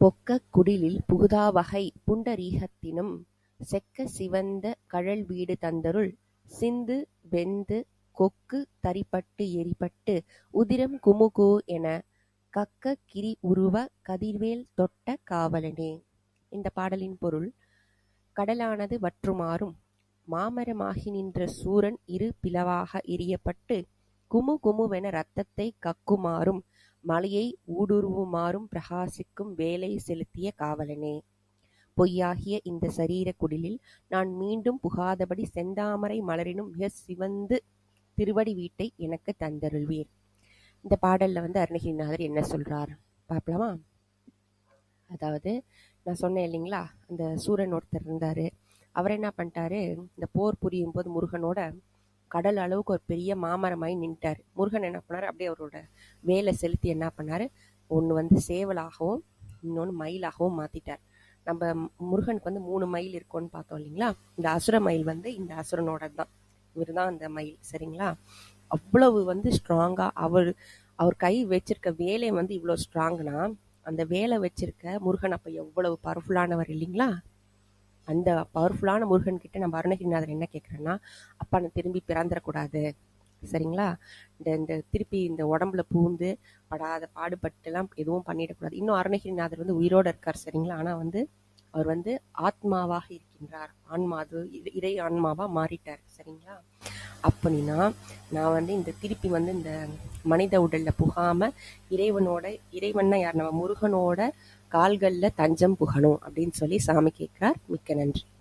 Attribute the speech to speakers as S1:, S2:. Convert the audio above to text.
S1: பொக்கக் குடிலில் புகுதாவகை புண்டரீகத்தினும் செக்கச் சிவந்த கழல்வீடு தந்தருள் சிந்து வெந்து கொக்கு தரிபட்டு எரிபட்டு உதிரம் குமுகு எனக் கக்கக் உருவ கதிர்வேல் தொட்ட காவலனே. இந்தப் பாடலின் பொருள் கடலானது வற்றுமாறும் மாமரமாகி நின்ற சூரன் இரு பிளவாக எரியப்பட்டுக் குமுகுமுவென இரத்தத்தைக் கக்குமாறும் மலையை ஊடுருவுமாறும் பிரகாசிக்கும் வேலை செலுத்திய காவலனே. பொய்யாகிய இந்தச் சரீரக் குடிலில் நான் மீண்டும் புகாதபடி செந்தாமரை மலரினும் மிகச் சிவந்து திருவடி வீட்டை எனக்குத் தந்தருள்வீர். இந்தப் பாடல்ல வந்து அருணகிரிநாதர் என்ன சொல்றார் பார்க்கலாமா? அதாவது நான் சொன்னேன் இல்லைங்களா அந்த சூரன் ஒருத்தர் இருந்தாரு அவர் என்ன பண்ணிட்டாரு இந்த போர் புரியும் போது முருகனோட கடல் அளவுக்கு ஒரு பெரிய மாமரமாய் நின்ட்டாரு. முருகன் என்ன பண்ணார்? அப்படியே அவரோட வேலை செலுத்தி என்ன பண்ணார்? ஒன்று வந்து சேவலாகவும் இன்னொன்று மயிலாகவும் மாற்றிட்டார் நம்ம முருகனுக்கு வந்து மூணு மயில் இருக்கும்னு பார்த்தோம் இல்லைங்களா? இந்த அசுர மயில் வந்து இந்த அசுரனோட தான் இவர் தான் அந்த மயில் சரிங்களா? அவ்வளவு வந்து ஸ்ட்ராங்காக அவர் அவர் கை வச்சிருக்க வேலை வந்து இவ்வளோ ஸ்ட்ராங்னா அந்த வேலை வச்சிருக்க முருகன் அப்போ எவ்வளவு பவர்ஃபுல்லானவர் இல்லைங்களா? அந்த பவர்ஃபுல்லான முருகன் கிட்ட நம்ம அருணகிரிநாதர் என்ன கேட்குறேன்னா அப்பா நான் திரும்பி பிறந்துடக்கூடாது. சரிங்களா? இந்த இந்த திருப்பி இந்த உடம்புல பூந்து படாத பாடுபட்டுலாம் எதுவும் பண்ணிடக்கூடாது. இன்னும் அருணகிரிநாதர் வந்து உயிரோடு இருக்கார் சரிங்களா? ஆனால் வந்து அவர் வந்து ஆத்மாவாக இருக்கின்றார். ஆன்மா அது இறை- ஆன்மாவாக மாறிட்டார் சரிங்களா? அப்படின்னா நான் வந்து இந்த திருப்பி வந்து இந்த மனித உடலில் புகாமல் இறைவனோட இறைவன்னா யார்? நம்ம முருகனோட கால்கள்ல தஞ்சம் புகணும் அப்படின்னு சொல்லி சாமி கேட்கிறார். மிக்க நன்றி.